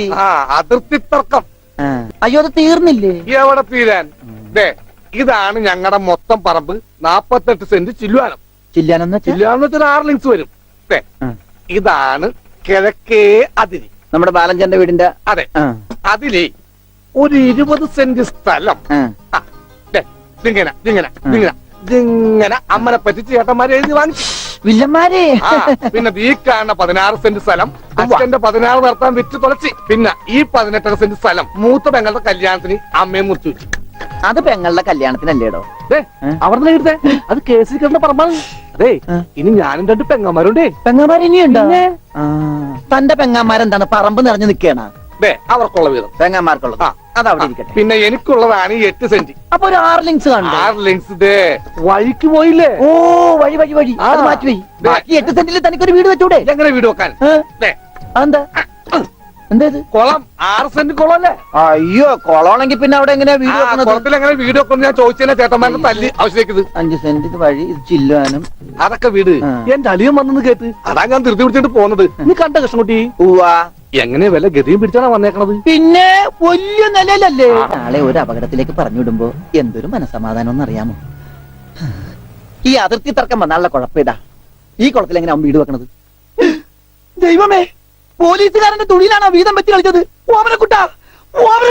ആ അതിർത്തി തർക്കം. അയ്യോ അത് തീർന്നില്ലേ? എവിടെ തീരാൻ. ദേ ഇതാണ് ഞങ്ങളുടെ മൊത്തം പറമ്പ്. നാപ്പത്തെട്ട് സെന്റ് ചില്ലുവാനം. ചില്ലാനെന്ന് വെച്ചാ? ചില്ലുവാനം വെച്ചാൽ ആറ് ലിങ്സ് വരും. ദേ ഇതാണ് കിഴക്കേ അതിരി. നമ്മുടെ ബാലഞ്ചന്റെ വീടിന്റെ അതെ. ആ, അതിലേ ഒരു ഇരുപത് സെന്റ് സ്ഥലം. ആ. ആ, ദേ, ഇങ്ങനെ ഇതിങ്ങനെ ഇതിങ്ങനെ. ഇതിങ്ങനെ അമ്മനെ പറ്റിച്ച് ചേട്ടന്മാരെ എഴുതി വാങ്ങിച്ചു. വില്ലന്മാരെ. ആ പിന്നെ ഈ കാണുന്ന പതിനാറ് സെന്റ് സ്ഥലം. അച്ഛന്റെ പതിനാറ് നടത്താൻ വിറ്റ് തുളച്ചി. പിന്നെ ഈ പതിനെട്ടര സെന്റ് സ്ഥലം. മൂത്ത പെങ്ങളുടെ കല്യാണത്തിന് അമ്മയെ മുറിച്ചു വെച്ചു. അത് പെങ്ങളുടെ കല്യാണത്തിനല്ലേടോ? ഏ? അവിടെ എഴുതേ. അത് കേസിൽ കിടന്ന പറമ്പാണ്. അതെ ഏ? ഇനി ഞാനും രണ്ട് പെങ്ങന്മാരുണ്ടേ. പെങ്ങന്മാർ ഇനിയുണ്ടോ. തന്റെ പെങ്ങന്മാരെന്താണ് പറമ്പ് നിറഞ്ഞു നിൽക്കണ? ദേ അവർക്കുള്ള വീതം തേങ്ങാമാർക്കുള്ളത് ആ. അത് അവിടെ ഇരിക്കട്ടെ. പിന്നെ എനിക്കുള്ളതാണ് ഈ എട്ട് സെന്റ്. അപ്പൊ ഒരു ആറ് ലിങ്സ് കണ്ടോ? ആറ് ലിങ്സ് ദേ. വഴിക്ക് പോയില്ലേ? ഓ വഴി വഴി വഴി. ആ. അത് മാറ്റി വഴി. ദേ. ബാക്കി എട്ട് സെന്റിൽ തനിക്കൊരു വീട് വെച്ചൂടെ? എങ്ങനെ വീട് വെക്കാൻ? ഏ? ദേ. അതെന്താ? എന്താ ഇത്? കുളം. ആറ് സെന്റ് കുളം അല്ലേ അയ്യോ കൊളമാണെങ്കിൽ പിന്നെ അവിടെ എങ്ങനെയാ വീട് വെക്കുന്നത് കുളത്തിൽ എങ്ങനെ വീട് ഞാൻ ചോദിച്ചതിനെ ചേട്ടന്മാരുടെ തല്ലി ആവശ്യത്തേക്കത് അഞ്ച് സെന്റ് ഇത് വഴി ഇത് ചില്ലുവാനും. അതൊക്കെ വീട്. ആ. എന്റെ അളിയൻ വന്നെന്ന് കേട്ട്. അതാ ഞാൻ ധൃതി പിടിച്ചിട്ട് പോകുന്നത്. നീ കണ്ട കൃഷ്ണൻകുട്ടി? ഉവാ എങ്ങനെ വല്ല ഗതിയും പിടിച്ചാണ് വന്നേക്കണത്? പിന്നെ വലിയ നിലയിലല്ലേ? നാളെ ഒരു അപകടത്തിലേക്ക് പറഞ്ഞുവിടുമ്പോ എന്തൊരു മനസമാധാനം അറിയാമോ ഈ അതിർത്തി തർക്കം വന്നാലുള്ള കുഴപ്പം ഇതാ. ഈ കുളത്തിൽ എങ്ങനെ അവൻ വീട് വെക്കണത്? ദൈവമേ പോലീസുകാരന്റെ തുണിയിലാണ് വീതം വെച്ച് കളിച്ചത്? ഓമനക്കുട്ട ഓമന